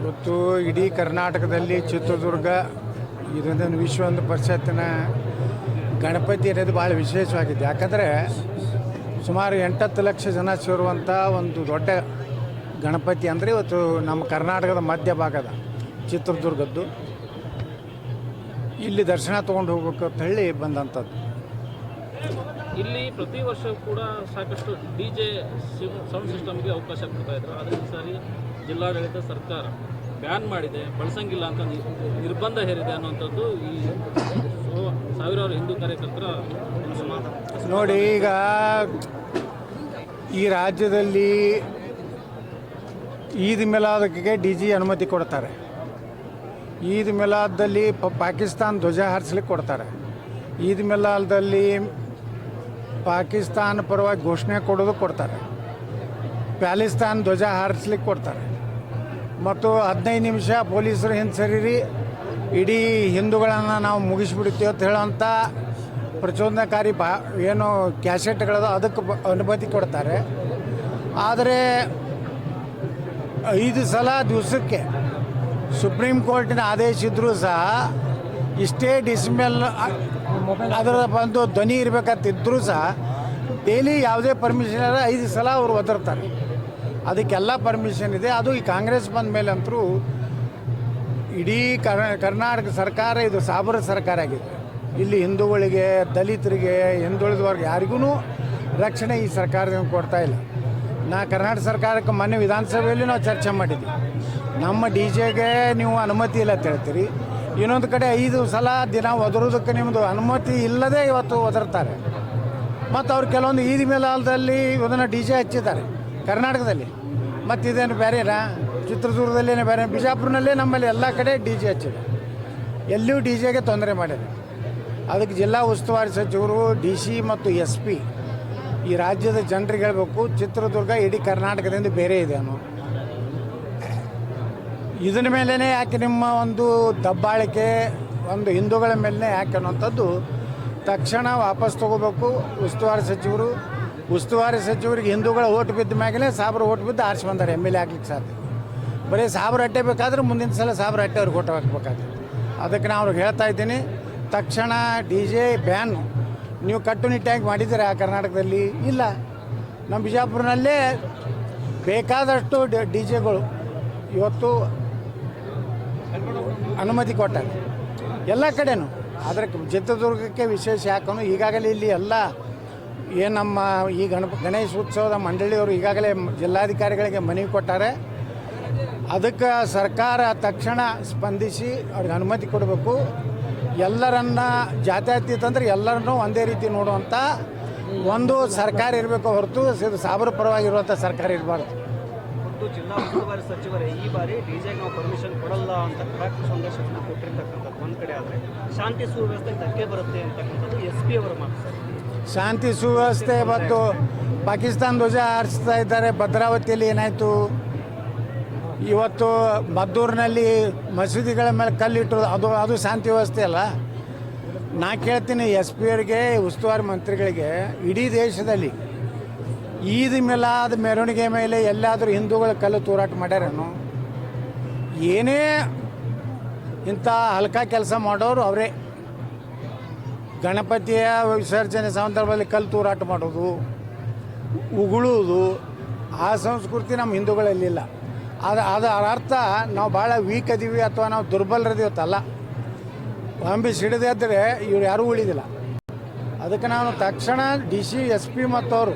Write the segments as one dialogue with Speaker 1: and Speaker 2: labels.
Speaker 1: ಇವತ್ತು
Speaker 2: ಇಡೀ ಕರ್ನಾಟಕದಲ್ಲಿ ಚಿತ್ರದುರ್ಗ, ಇದೊಂದು ವಿಶ್ವ ಹಿಂದೂ ಪರಿಷತ್ತಿನ ಗಣಪತಿ ಅನ್ನೋದು ಭಾಳ ವಿಶೇಷವಾಗಿದೆ. ಯಾಕಂದರೆ ಸುಮಾರು ಎಂಟತ್ತು ಲಕ್ಷ ಜನ ಸೇರುವಂಥ ಒಂದು ದೊಡ್ಡ ಗಣಪತಿ ಅಂದರೆ ಇವತ್ತು ನಮ್ಮ ಕರ್ನಾಟಕದ ಮಧ್ಯ ಭಾಗದ ಚಿತ್ರದುರ್ಗದ್ದು. ಇಲ್ಲಿ ದರ್ಶನ ತೊಗೊಂಡು ಹೋಗ್ಬೇಕು ಅಂತ ಹೇಳಿ ಬಂದಂಥದ್ದು.
Speaker 1: ಇಲ್ಲಿ ಪ್ರತಿ ವರ್ಷ ಕೂಡ ಸಾಕಷ್ಟು ಡಿ ಜೆ ಸೌಂಡ್ ಸಿಸ್ಟಮ್ಗೆ ಅವಕಾಶ ಕೊಡ್ತಾ ಇದ್ರು. ಆದರೆ ಈ ಸಾರಿ ಜಿಲ್ಲಾಡಳಿತ ಸರ್ಕಾರ ಬ್ಯಾನ್ ಮಾಡಿದೆ, ಬಳಸಂಗಿಲ್ಲ ಅಂತ ನಿರ್ಬಂಧ ಹೇರಿದೆ ಅನ್ನುವಂಥದ್ದು ಈ ಸಾವಿರಾರು ಹಿಂದೂ ಕಾರ್ಯಕರ್ತರ
Speaker 2: ನೋಡಿ, ಈಗ ಈ ರಾಜ್ಯದಲ್ಲಿ ಈದ್ ಮಿಲಾದಕ್ಕೆ ಡಿ ಜಿ ಅನುಮತಿ ಕೊಡ್ತಾರೆ. ಈದ್ ಮೇಲಾದಲ್ಲಿ ಪಾಕಿಸ್ತಾನ್ ಧ್ವಜ ಹಾರಿಸ್ಲಿಕ್ಕೆ ಕೊಡ್ತಾರೆ. ಈದ್ ಮಿಲಾದ್ದಲ್ಲಿ ಪಾಕಿಸ್ತಾನ ಪರವಾಗಿ ಘೋಷಣೆ ಕೊಡೋದು ಕೊಡ್ತಾರೆ. ಪ್ಯಾಲಿಸ್ತಾನ್ ಧ್ವಜ ಹಾರಿಸ್ಲಿಕ್ಕೆ ಕೊಡ್ತಾರೆ. ಮತ್ತು ಹದಿನೈದು ನಿಮಿಷ ಪೊಲೀಸರು ಹಿಂದೆ ಇಡೀ ಹಿಂದೂಗಳನ್ನು ನಾವು ಮುಗಿಸ್ಬಿಡ್ತೀವಿ ಅಂತ ಹೇಳೋಂಥ ಪ್ರಚೋದನಕಾರಿ ಬಾ, ಏನು ಕ್ಯಾಸೆಟ್ಗಳದ ಅದಕ್ಕೆ ಅನುಮತಿ ಕೊಡ್ತಾರೆ. ಆದರೆ ಐದು ಸಲ ದಿವಸಕ್ಕೆ ಸುಪ್ರೀಂ ಕೋರ್ಟಿನ ಆದೇಶ ಇದ್ದರೂ ಸಹ ಇಷ್ಟೇ ಡಿಸ್ಮೆಲ್ ಅದರ ಬಂದು ಧ್ವನಿ ಇರಬೇಕಂತಿದ್ದರೂ ಸಹ ಡೈಲಿ ಯಾವುದೇ ಪರ್ಮಿಷನ್ ಇಲ್ಲ ಐದು ಸಲ ಅವರು ಒದರ್ತಾರೆ. ಅದಕ್ಕೆಲ್ಲ ಪರ್ಮಿಷನ್ ಇದೆ. ಅದು ಈ ಕಾಂಗ್ರೆಸ್ ಬಂದ ಮೇಲೆ ಅಂತರೂ ಇಡೀ ಕರ್ ಕರ್ನಾಟಕ ಸರ್ಕಾರ ಇದು ಸಾಬರ ಸರ್ಕಾರ ಆಗಿದೆ. ಇಲ್ಲಿ ಹಿಂದೂಗಳಿಗೆ, ದಲಿತರಿಗೆ, ಹಿಂದುಳಿದವ್ರಿಗೆ ವರ್ಗ ಯಾರಿಗೂ ರಕ್ಷಣೆ ಈ ಸರ್ಕಾರದಿಂದ ಕೊಡ್ತಾ ಇಲ್ಲ. ನಾ ಕರ್ನಾಟಕ ಸರ್ಕಾರಕ್ಕೆ ಮೊನ್ನೆ ವಿಧಾನಸಭೆಯಲ್ಲಿ ನಾವು ಚರ್ಚೆ ಮಾಡಿದ್ವಿ. ನಮ್ಮ ಡಿ ಜೆಗೆ ನೀವು ಅನುಮತಿ ಇಲ್ಲ ಅಂತ ಹೇಳ್ತೀರಿ. ಇನ್ನೊಂದು ಕಡೆ ಐದು ಸಲ ದಿನ ಒದರೋದಕ್ಕೆ ನಿಮ್ಮದು ಅನುಮತಿ ಇಲ್ಲದೆ ಇವತ್ತು ಒದರ್ತಾರೆ ಮತ್ತು ಅವ್ರು ಕೆಲವೊಂದು ಈದ್ ಮೇಲಾಲದಲ್ಲಿ ಇದನ್ನು ಡಿ ಜೆ ಹಚ್ಚಿದ್ದಾರೆ, ಕರ್ನಾಟಕದಲ್ಲಿ. ಮತ್ತು ಇದೇನು ಬೇರೆನಾ ಏನು? ಬೇರೆ, ಬಿಜಾಪುರನಲ್ಲೇ ನಮ್ಮಲ್ಲಿ ಎಲ್ಲ ಕಡೆ ಡಿ ಜೆ ಹಚ್ಚಿದೆ. ಎಲ್ಲಿಯೂ ಡಿ ಜೆಗೆ ತೊಂದರೆ ಮಾಡಿದೆ ಅದಕ್ಕೆ ಜಿಲ್ಲಾ ಉಸ್ತುವಾರಿ ಸಚಿವರು, ಡಿ ಸಿ ಮತ್ತು ಎಸ್ ಪಿ ಈ ರಾಜ್ಯದ ಜನರಿಗೆ ಹೇಳಬೇಕು, ಚಿತ್ರದುರ್ಗ ಇಡೀ ಕರ್ನಾಟಕದಿಂದ ಬೇರೆ ಇದೆ ಅನ್ನೋ. ಇದರ ಮೇಲೇ ಯಾಕೆ ನಿಮ್ಮ ಒಂದು ದಬ್ಬಾಳಿಕೆ, ಒಂದು ಹಿಂದೂಗಳ ಮೇಲೆ ಯಾಕೆ ಅನ್ನೋಂಥದ್ದು ತಕ್ಷಣ ವಾಪಸ್ ತಗೋಬೇಕು. ಉಸ್ತುವಾರಿ ಸಚಿವರು, ಉಸ್ತುವಾರಿ ಸಚಿವರಿಗೆ ಹಿಂದೂಗಳ ಓಟ್ ಬಿದ್ದ ಮ್ಯಾಗಲೇ ಸಾಬ್ರ ಓಟ್ ಬಿದ್ದು ಆರಿಸಿ ಬಂದಾರೆ, ಎಂ ಎಲ್ ಎ ಆಗ್ಲಿಕ್ಕೆ ಸಾಧ್ಯ. ಬರೀ ಸಾಬ್ರ ಅಟ್ಟೆ ಬೇಕಾದ್ರೆ ಮುಂದಿನ ಸಲ ಸಾಬ್ರ ಅಟ್ಟೆ ಅವ್ರಿಗೆ ಓಟ್ ಹಾಕ್ಬೇಕಾಗ್ತದೆ. ಅದಕ್ಕೆ ನಾನು ಅವ್ರಿಗೆ ಹೇಳ್ತಾ ಇದ್ದೀನಿ, ತಕ್ಷಣ ಡಿ ಜೆ ಬ್ಯಾನ್, ನೀವು ಕಟ್ಟುನಿಟ್ಟಾಗಿ ಆ ಕರ್ನಾಟಕದಲ್ಲಿ? ಇಲ್ಲ. ನಮ್ಮ ಬಿಜಾಪುರನಲ್ಲೇ ಬೇಕಾದಷ್ಟು ಡಿ ಜೆಗಳು ಇವತ್ತು ಅನುಮತಿ ಕೊಟ್ಟಾರೆ. ಎಲ್ಲ ಕಡೆನೂ. ಆದರೆ ಚಿತ್ರದುರ್ಗಕ್ಕೆ ವಿಶೇಷ ಯಾಕನು ಈಗಾಗಲೇ ಇಲ್ಲಿ ಎಲ್ಲ ಏನು ನಮ್ಮ ಈ ಗಣಪ ಗಣೇಶ ಉತ್ಸವದ ಮಂಡಳಿಯವರು ಈಗಾಗಲೇ ಜಿಲ್ಲಾಧಿಕಾರಿಗಳಿಗೆ ಮನವಿ ಕೊಟ್ಟಾರೆ. ಅದಕ್ಕೆ ಸರ್ಕಾರ ತಕ್ಷಣ ಸ್ಪಂದಿಸಿ ಅವ್ರಿಗೆ ಅನುಮತಿ ಕೊಡಬೇಕು. ಎಲ್ಲರನ್ನ ಜಾತ್ಯತೀತ ಅಂದರೆ ಎಲ್ಲರನ್ನೂ ಒಂದೇ ರೀತಿ ನೋಡುವಂಥ ಒಂದು ಸರ್ಕಾರ ಇರಬೇಕು ಹೊರತು ಸಾಬರ ಪರವಾಗಿರುವಂಥ ಸರ್ಕಾರ ಇರಬಾರ್ದು.
Speaker 3: ಮತ್ತು ಜಿಲ್ಲಾ ಉಸ್ತುವಾರಿ ಸಚಿವರೇ, ಈ ಬಾರಿ ಡಿಜೆಗೆ ನಾವು ಪರ್ಮಿಷನ್ ಕೊಡಲ್ಲ ಅಂತ ಖಡಕ್ ಸಂದೇಶವನ್ನು ಕೊಟ್ಟಿರ್ತಕ್ಕಂಥದ್ದು ಒಂದು ಕಡೆ ಆದರೆ, ಶಾಂತಿ ಸುವ್ಯವಸ್ಥೆ ಧಕ್ಕೆ ಬರುತ್ತೆ ಅಂತಕ್ಕಂಥದ್ದು ಎಸ್ ಪಿ ಅವರ ಮಾತು
Speaker 2: ಶಾಂತಿ ಸುವ್ಯವಸ್ಥೆ ಮತ್ತು ಪಾಕಿಸ್ತಾನ ಧ್ವಜ ಹಾರಿಸ್ತಾ ಇದ್ದಾರೆ, ಭದ್ರಾವತಿಯಲ್ಲಿ ಏನಾಯಿತು? ಇವತ್ತು ಮದ್ದೂರಿನಲ್ಲಿ ಮಸೀದಿಗಳ ಮೇಲೆ ಕಲ್ಲಿಟ್ಟು, ಅದು ಅದು ಶಾಂತಿ ವ್ಯವಸ್ಥೆ ಅಲ್ಲ. ನಾ ಕೇಳ್ತೀನಿ ಎಸ್ ಪಿ ಅವರಿಗೆ, ಉಸ್ತುವಾರಿ ಮಂತ್ರಿಗಳಿಗೆ, ಇಡೀ ದೇಶದಲ್ಲಿ ಈದ್ ಮೇಲಾದ ಮೆರವಣಿಗೆ ಮೇಲೆ ಎಲ್ಲಾದರೂ ಹಿಂದೂಗಳ ಕಲ್ಲು ತೂರಾಟ ಮಾಡ್ಯಾರೇನು? ಏನೇ ಇಂಥ ಹಲ್ಕ ಕೆಲಸ ಮಾಡೋರು ಅವರೇ. ಗಣಪತಿಯ ವಿಸರ್ಜನೆ ಸಂದರ್ಭದಲ್ಲಿ ಕಲ್ಲು ತೂರಾಟ ಮಾಡೋದು, ಉಗುಳುವುದು, ಆ ಸಂಸ್ಕೃತಿ ನಮ್ಮ ಹಿಂದೂಗಳಲ್ಲಿಲ್ಲ ಅದು ಅದರ ಅರ್ಥ ನಾವು ಭಾಳ ವೀಕ್ ಅದೀವಿ ಅಥವಾ ನಾವು ದುರ್ಬಲರದಿವತ್ತಲ್ಲ ಬಾಂಬೆ ಸಿಡಿದಿದ್ದರೆ ಇವ್ರು ಯಾರೂ ಉಳಿದಿಲ್ಲ. ಅದಕ್ಕೆ ನಾನು ತಕ್ಷಣ ಡಿ ಸಿ, ಎಸ್ ಪಿ ಮತ್ತು ಅವರು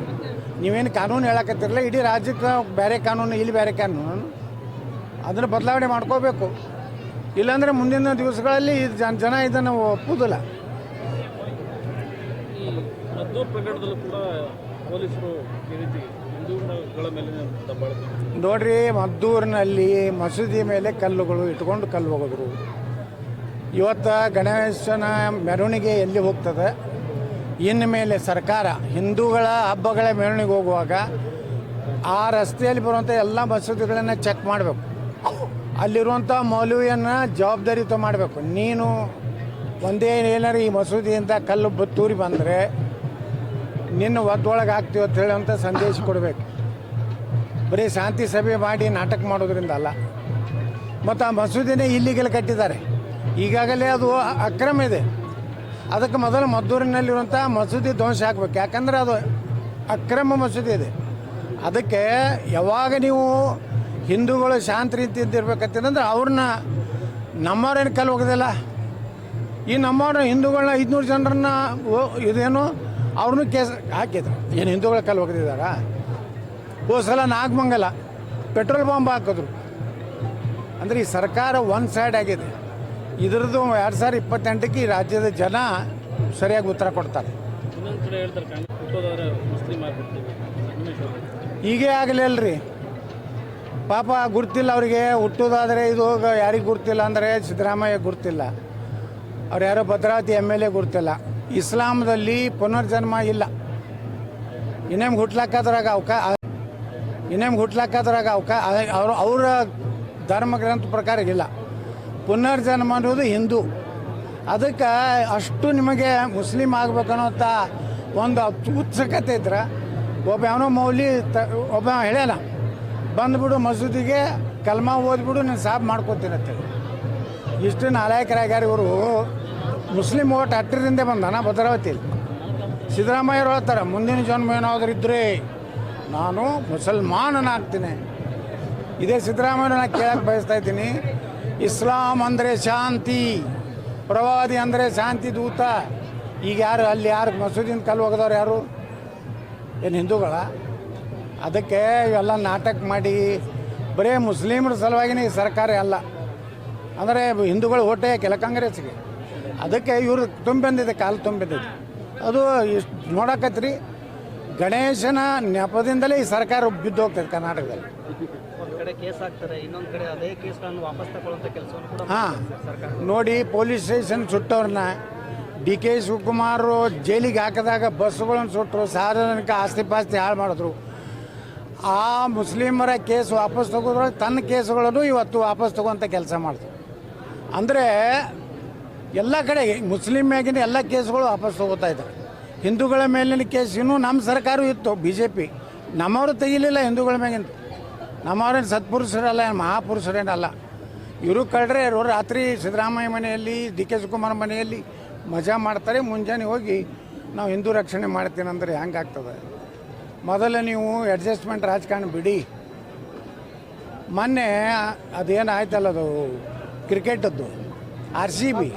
Speaker 2: ನೀವೇನು ಕಾನೂನು ಹೇಳಕತ್ತಿರಲ್ಲ ಇಡೀ ರಾಜ್ಯಕ್ಕೆ ಬೇರೆ ಕಾನೂನು ಇಲ್ಲಿ ಬೇರೆ ಕಾನೂನು. ಅದನ್ನು ಬದಲಾವಣೆ ಮಾಡ್ಕೋಬೇಕು. ಇಲ್ಲಾಂದರೆ ಮುಂದಿನ ದಿವಸಗಳಲ್ಲಿ ಇದು ಜನ ಜನ ಇದನ್ನು ಒಪ್ಪುವುದಿಲ್ಲ ನೋಡ್ರಿ ಮದ್ದೂರಿನಲ್ಲಿ ಮಸೂದಿ ಮೇಲೆ ಕಲ್ಲುಗಳು ಇಟ್ಕೊಂಡು ಕಲ್ಲು ಹೋಗೋದ್ರು ಇವತ್ತು ಗಣೇಶನ ಮೆರವಣಿಗೆ ಎಲ್ಲಿ ಹೋಗ್ತದೆ? ಇನ್ನು ಮೇಲೆ ಸರ್ಕಾರ ಹಿಂದೂಗಳ ಹಬ್ಬಗಳ ಮೆರವಣಿಗೆ ಹೋಗುವಾಗ ಆ ರಸ್ತೆಯಲ್ಲಿ ಬರುವಂಥ ಎಲ್ಲ ಮಸೂದಿಗಳನ್ನು ಚೆಕ್ ಮಾಡಬೇಕು. ಅಲ್ಲಿರುವಂಥ ಜವಾಬ್ದಾರಿ ಜವಾಬ್ದಾರಿಯುತ ಮಾಡಬೇಕು. ನೀನು ಒಂದೇ ಏನಾರು ಈ ಮಸೂದಿಯಿಂದ ಕಲ್ಲು ತೂರಿ ಬಂದರೆ ನಿನ್ನ ಒದ್ದೊಳಗೆ ಹಾಕ್ತೀವಿ ಅಂತ ಹೇಳುವಂಥ ಸಂದೇಶ ಕೊಡಬೇಕು. ಬರೀ ಶಾಂತಿ ಸಭೆ ಮಾಡಿ ನಾಟಕ ಮಾಡೋದ್ರಿಂದ ಅಲ್ಲ. ಮತ್ತು ಆ ಮಸೂದಿನೇ ಇಲ್ಲಿಗೆಲ್ಲ ಕಟ್ಟಿದ್ದಾರೆ. ಈಗಾಗಲೇ ಅದು ಅಕ್ರಮ ಇದೆ. ಅದಕ್ಕೆ ಮೊದಲು ಮದ್ದೂರಿನಲ್ಲಿರುವಂಥ ಮಸೂದಿ ಧ್ವಂಸ ಹಾಕ್ಬೇಕು. ಯಾಕಂದ್ರೆ ಅದು ಅಕ್ರಮ ಮಸೂದಿ ಇದೆ. ಅದಕ್ಕೆ ಯಾವಾಗ ನೀವು ಹಿಂದೂಗಳು ಶಾಂತ ರೀತಿಯಿಂದ ಇರ್ಬೇಕಂತಂದ್ರೆ ಅವ್ರನ್ನ ನಮ್ಮವ್ರೇನು ಕಲ್ ಹೋಗೋದಿಲ್ಲ ಈ ನಮ್ಮವ್ರನ್ನ ಹಿಂದೂಗಳನ್ನ ಐದುನೂರು ಜನರನ್ನ ಇದೇನು ಅವ್ರನ್ನೂ ಕೇಸ್ ಹಾಕಿದ್ರು. ಏನು ಹಿಂದೂಗಳ ಕಲ್ ಹೋಗದಿದ್ದಾರ ಹೋದ ಸಲ ನಾಗಮಂಗಲ ಪೆಟ್ರೋಲ್ ಬಾಂಬ್ ಹಾಕಿದ್ರು. ಅಂದರೆ ಈ ಸರ್ಕಾರ ಒನ್ ಸೈಡ್ ಆಗಿದೆ. ಇದ್ರದ್ದು ಎರಡು ಸಾವಿರ ಇಪ್ಪತ್ತೆಂಟಕ್ಕೆ ಈ ರಾಜ್ಯದ ಜನ ಸರಿಯಾಗಿ ಉತ್ತರ ಕೊಡ್ತಾರೆ. ಹೀಗೆ ಆಗಲಿಲ್ಲರಿ ಪಾಪ ಗುರ್ತಿಲ್ಲ ಅವರಿಗೆ ಹುಟ್ಟೋದಾದರೆ ಇದು ಯಾರಿಗೆ ಗುರ್ತಿಲ್ಲ ಅಂದರೆ ಸಿದ್ದರಾಮಯ್ಯ ಗುರ್ತಿಲ್ಲ. ಅವ್ರು ಯಾರೋ ಭದ್ರಾವತಿ ಎಂ ಎಲ್ ಎ ಗುರ್ತಿಲ್ಲ. ಇಸ್ಲಾಮದಲ್ಲಿ ಪುನರ್ಜನ್ಮ ಇಲ್ಲ. ಇನ್ನೇಮ್ ಹುಟ್ಲಾಕದ್ರಾಗ ಅವಕ ಇನ್ನೇಮ್ ಹುಟ್ಲಾಕದ್ರಾಗ ಅವಕ ಅವರು ಅವರ ಧರ್ಮ ಗ್ರಂಥ ಪ್ರಕಾರ ಇಲ್ಲ. ಪುನರ್ಜನ್ಮ ಅನ್ನೋದು ಹಿಂದೂ. ಅದಕ್ಕೆ ಅಷ್ಟು ನಿಮಗೆ ಮುಸ್ಲಿಂ ಆಗ್ಬೇಕನ್ನೋಂಥ ಒಂದು ಉತ್ಸುಕತೆ ಇದ್ರೆ. ಒಬ್ಬ ಯಾವನೋ ಮೌಲಿ ತ, ಒಬ್ಬ ಹೇಳ್ಯಾನ, ಬಂದ್ಬಿಡು ಮಸೂದಿಗೆ, ಕಲ್ಮ ಓದ್ಬಿಡು, ನಾನು ಸಾಬ್ ಮಾಡ್ಕೋತೀನಿ ಅಂತೇಳಿ ಇಷ್ಟು ನಾಲಾಯಕರಾಗ್ಯಾರ ಇವರು. ಮುಸ್ಲಿಂ ಓಟ್ ಹಟ್ಟರಿಂದ ಬಂದಾನ ಭದ್ರಾವತಿಯಲ್ಲಿ ಸಿದ್ದರಾಮಯ್ಯರು ಹೇಳ್ತಾರೆ, ಮುಂದಿನ ಜನ್ಮ ಏನಾದರೂ ಇದ್ದರೆ ನಾನು ಮುಸಲ್ಮಾನನಾಗ್ತೀನಿ. ಇದೇ ಸಿದ್ದರಾಮಯ್ಯ ನಾನು ಕೇಳಕ್ಕೆ ಬಯಸ್ತಾ ಇದ್ದೀನಿ. ಇಸ್ಲಾಂ ಅಂದರೆ ಶಾಂತಿ, ಪ್ರವಾದಿ ಅಂದರೆ ಶಾಂತಿ ದೂತ. ಈಗ ಯಾರು, ಅಲ್ಲಿ ಯಾರು, ಮಸೂದಿನ ಕಲ್ಲು ಹೋಗದವ್ರು ಯಾರು? ಏನು ಹಿಂದೂಗಳ? ಅದಕ್ಕೆ ಇವೆಲ್ಲ ನಾಟಕ ಮಾಡಿ, ಬರೀ ಮುಸ್ಲಿಮರ ಸಲುವಾಗಿನೇ ಈ ಸರ್ಕಾರ ಅಲ್ಲ. ಅಂದರೆ ಹಿಂದೂಗಳು ಓಟೆ ಕೆಲ ಕಾಂಗ್ರೆಸ್ಗೆ ಅದಕ್ಕೆ ಇವರು ತುಂಬಿಂದಿದೆ, ಕಾಲು ತುಂಬಿದ್ದಿದೆ ಅದು ಇಷ್ಟು ನೋಡಕತ್ರಿ, ಗಣೇಶನ ನೆಪದಿಂದಲೇ ಈ ಸರ್ಕಾರ ಬಿದ್ದು ಕರ್ನಾಟಕದಲ್ಲಿ.
Speaker 3: ಕಡೆ ಕೇಸ್ ಹಾಕ್ತಾರೆ ಇನ್ನೊಂದು ಕಡೆ ಅದೇ ಕೇಸ್ಗಳನ್ನು ವಾಪಸ್ ತಗೊಳ್ಳುವಂಥ ಕೆಲಸವನ್ನು ಕೂಡ
Speaker 2: ಹಾಂ. ನೋಡಿ ಪೊಲೀಸ್ ಸ್ಟೇಷನ್ ಸುಟ್ಟವ್ರನ್ನ ಡಿ ಕೆ ಶಿವಕುಮಾರ್ ಜೈಲಿಗೆ ಹಾಕಿದಾಗ ಬಸ್ಗಳನ್ನು ಸುಟ್ಟರು ಸಾರ್ವಜನಿಕ ಆಸ್ತಿ ಪಾಸ್ತಿ ಹಾಳು ಮಾಡಿದ್ರು. ಆ ಮುಸ್ಲಿಮರ ಕೇಸ್ ವಾಪಸ್ ತಗೋದ್ರೊಳಗೆ ತನ್ನ ಕೇಸುಗಳನ್ನು ಇವತ್ತು ವಾಪಸ್ ತಗೋಂಥ ಕೆಲಸ ಮಾಡ್ತಾರೆ. ಅಂದರೆ ಎಲ್ಲ ಕಡೆ ಮುಸ್ಲಿಮ್ ಮ್ಯಾಗಿನ ಎಲ್ಲ ಕೇಸುಗಳು ವಾಪಸ್ ತಗೋತಾ ಇದ್ದಾರೆ. ಹಿಂದೂಗಳ ಮೇಲಿನ ಕೇಸ್ ಇನ್ನೂ ನಮ್ಮ ಸರ್ಕಾರ ಇತ್ತು ಬಿ ಜೆ ಪಿ ನಮ್ಮವರು ತೆಗಿಲಿಲ್ಲ ಹಿಂದೂಗಳ ಮ್ಯಾಗಿಂತ ನಮ್ಮವ್ರೇನು ಸತ್ಪುರುಷರಲ್ಲ ಮಹಾಪುರುಷರೇನಲ್ಲ. ಇವರು ಕಳ್ರೆ ಇವರು ರಾತ್ರಿ ಸಿದ್ದರಾಮಯ್ಯ ಮನೆಯಲ್ಲಿ, ಡಿ ಕೆ ಶಿವಕುಮಾರ್ ಮನೆಯಲ್ಲಿ ಮಜಾ ಮಾಡ್ತಾರೆ. ಮುಂಜಾನೆ ಹೋಗಿ ನಾವು ಹಿಂದೂ ರಕ್ಷಣೆ ಮಾಡ್ತೀನಿ ಅಂದರೆ ಹೆಂಗಾಗ್ತದೆ ಮೊದಲು ನೀವು ಅಡ್ಜಸ್ಟ್ಮೆಂಟ್ ರಾಜಕಾರಣ ಬಿಡಿ. ಮೊನ್ನೆ ಅದೇನು ಆಯ್ತಲ್ಲ ಅದು, ಕ್ರಿಕೆಟದ್ದು ಆರ್ ಸಿ ಬಿ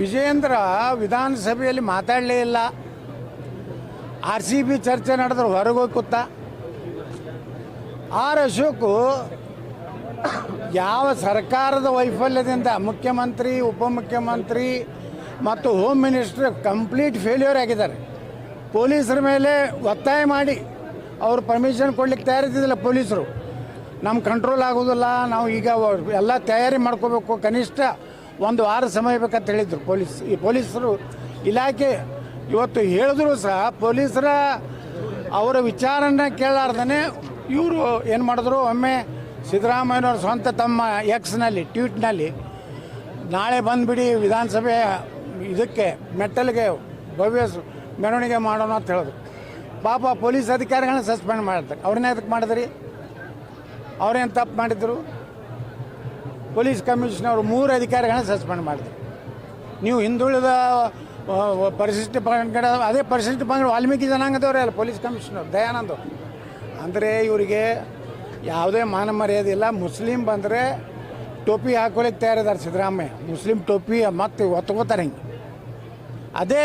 Speaker 2: ವಿಜಯೇಂದ್ರ ವಿಧಾನಸಭೆಯಲ್ಲಿ ಮಾತಾಡಲೇ ಇಲ್ಲ. ಆರ್ ಸಿ ಬಿ ಚರ್ಚೆ ನಡೆದ್ರೆ ಹೊರಗೆ ಹೋಗಿ ಕೂತ. ಆರ್ ಅಶೋಕು ಯಾವ ಸರ್ಕಾರದ ವೈಫಲ್ಯದಿಂದ ಮುಖ್ಯಮಂತ್ರಿ, ಉಪಮುಖ್ಯಮಂತ್ರಿ ಮತ್ತು ಹೋಮ್ ಮಿನಿಸ್ಟರ್ ಕಂಪ್ಲೀಟ್ ಫೇಲ್ಯೂರ್ ಆಗಿದ್ದಾರೆ. ಪೊಲೀಸರ ಮೇಲೆ ಒತ್ತಾಯ ಮಾಡಿ ಅವರು ಪರ್ಮಿಷನ್ ಕೊಡ್ಲಿಕ್ಕೆ ತಯಾರಿದ್ದಿಲ್ಲ ಪೊಲೀಸರು. ನಮ್ಮ ಕಂಟ್ರೋಲ್ ಆಗೋದಿಲ್ಲ, ನಾವು ಈಗ ಎಲ್ಲ ತಯಾರಿ ಮಾಡ್ಕೋಬೇಕು, ಕನಿಷ್ಠ ಒಂದು ವಾರ ಸಮಯ ಬೇಕಂತ ಹೇಳಿದ್ರು ಪೊಲೀಸ್. ಈ ಪೊಲೀಸರು ಇಲಾಖೆ ಇವತ್ತು ಹೇಳಿದ್ರು ಸಹ ಪೊಲೀಸರ ಅವರ ವಿಚಾರನ ಕೇಳಾರ್ದೇ ಇವರು ಏನು ಮಾಡಿದ್ರು? ಒಮ್ಮೆ ಸಿದ್ದರಾಮಯ್ಯನವ್ರ ಸ್ವಂತ ತಮ್ಮ ಎಕ್ಸ್ನಲ್ಲಿ, ಟ್ವೀಟ್ನಲ್ಲಿ, ನಾಳೆ ಬಂದುಬಿಡಿ ವಿಧಾನಸಭೆ ಇದಕ್ಕೆ, ಮೆಟ್ಟಲಿಗೆ ಭವ್ಯ ಮೆರವಣಿಗೆ ಮಾಡೋಣ ಅಂತ ಹೇಳಿದ್ರು ಪಾಪ ಪೊಲೀಸ್ ಅಧಿಕಾರಿಗಳನ್ನ ಸಸ್ಪೆಂಡ್ ಮಾಡ್ತಾರೆ ಅವ್ರನ್ನೇ ಅದಕ್ಕೆ ಮಾಡಿದ್ರಿ? ಅವ್ರೇನು ತಪ್ಪು ಮಾಡಿದ್ರು? ಪೊಲೀಸ್ ಕಮಿಷನರ್ ಮೂರು ಅಧಿಕಾರಿಗಳನ್ನ ಸಸ್ಪೆಂಡ್ ಮಾಡಿದ್ರು. ನೀವು ಹಿಂದುಳಿದ ಪರಿಶಿಷ್ಟ ಪಂಗಡ ಅದೇ ಪರಿಶಿಷ್ಟ ಪಂಗಡ ವಾಲ್ಮೀಕಿ ಜನಾಂಗದವರೇ ಅಲ್ಲ, ಪೊಲೀಸ್ ಕಮಿಷನರ್ ದಯಾನಂದ್. ಅಂದರೆ ಇವರಿಗೆ ಯಾವುದೇ ಮಾನ ಮರ್ಯಾದೆ ಇಲ್ಲ. ಮುಸ್ಲಿಂ ಬಂದರೆ ಟೋಪಿ ಹಾಕೊಳ್ಳಿಕ್ಕೆ ತಯಾರಿದ್ದಾರೆ ಸಿದ್ದರಾಮಯ್ಯ. ಮುಸ್ಲಿಂ ಟೋಪಿ ಮತ್ತೆ ಒತ್ಕೋತಾರೆ ಹಿಂಗೆ. ಅದೇ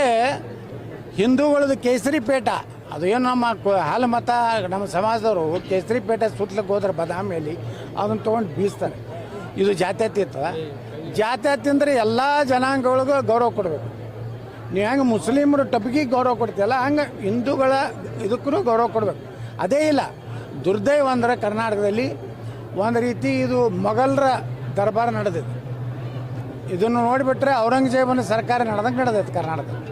Speaker 2: ಹಿಂದೂಗಳದ್ದು ಕೇಸರಿ ಪೇಟ. ಅದು ಏನು ನಮ್ಮ ಹಾಲು ಮತ, ನಮ್ಮ ಸಮಾಜದವರು ಕೇಸರಿ ಪೇಟೆ ಸುತ್ತಲಕ್ಕೆ ಹೋದ್ರೆ ಬದಾಮಿಯಲ್ಲಿ ಅದನ್ನು ತೊಗೊಂಡು ಬೀಸ್ತಾರೆ. ಇದು ಜಾತ್ಯತೀತ. ಜಾತ್ಯತೀತ ಅಂದರೆ ಎಲ್ಲ ಜನಾಂಗಗಳಿಗೂ ಗೌರವ ಕೊಡಬೇಕು. ನೀವು ಹೆಂಗೆ ಮುಸ್ಲಿಮರು ಟಬ್ಗಿಗೆ ಗೌರವ ಕೊಡ್ತೀಯಲ್ಲ, ಹಂಗೆ ಹಿಂದೂಗಳ ಇದಕ್ಕೂ ಗೌರವ ಕೊಡಬೇಕು. ಅದೇ ಇಲ್ಲ, ದುರ್ದೈವ ಅಂದ್ರೆ ಕರ್ನಾಟಕದಲ್ಲಿ ಒಂದು ರೀತಿ ಇದು ಮೊಘಲರ ದರ್ಬಾರ್ ನಡೆದಿದೆ. ಇದನ್ನು ನೋಡಿಬಿಟ್ರೆ ಔರಂಗಜೇಬನ ಸರ್ಕಾರ ನಡೆದಂಗೆ ನಡೆದೈತೆ ಕರ್ನಾಟಕದಲ್ಲಿ.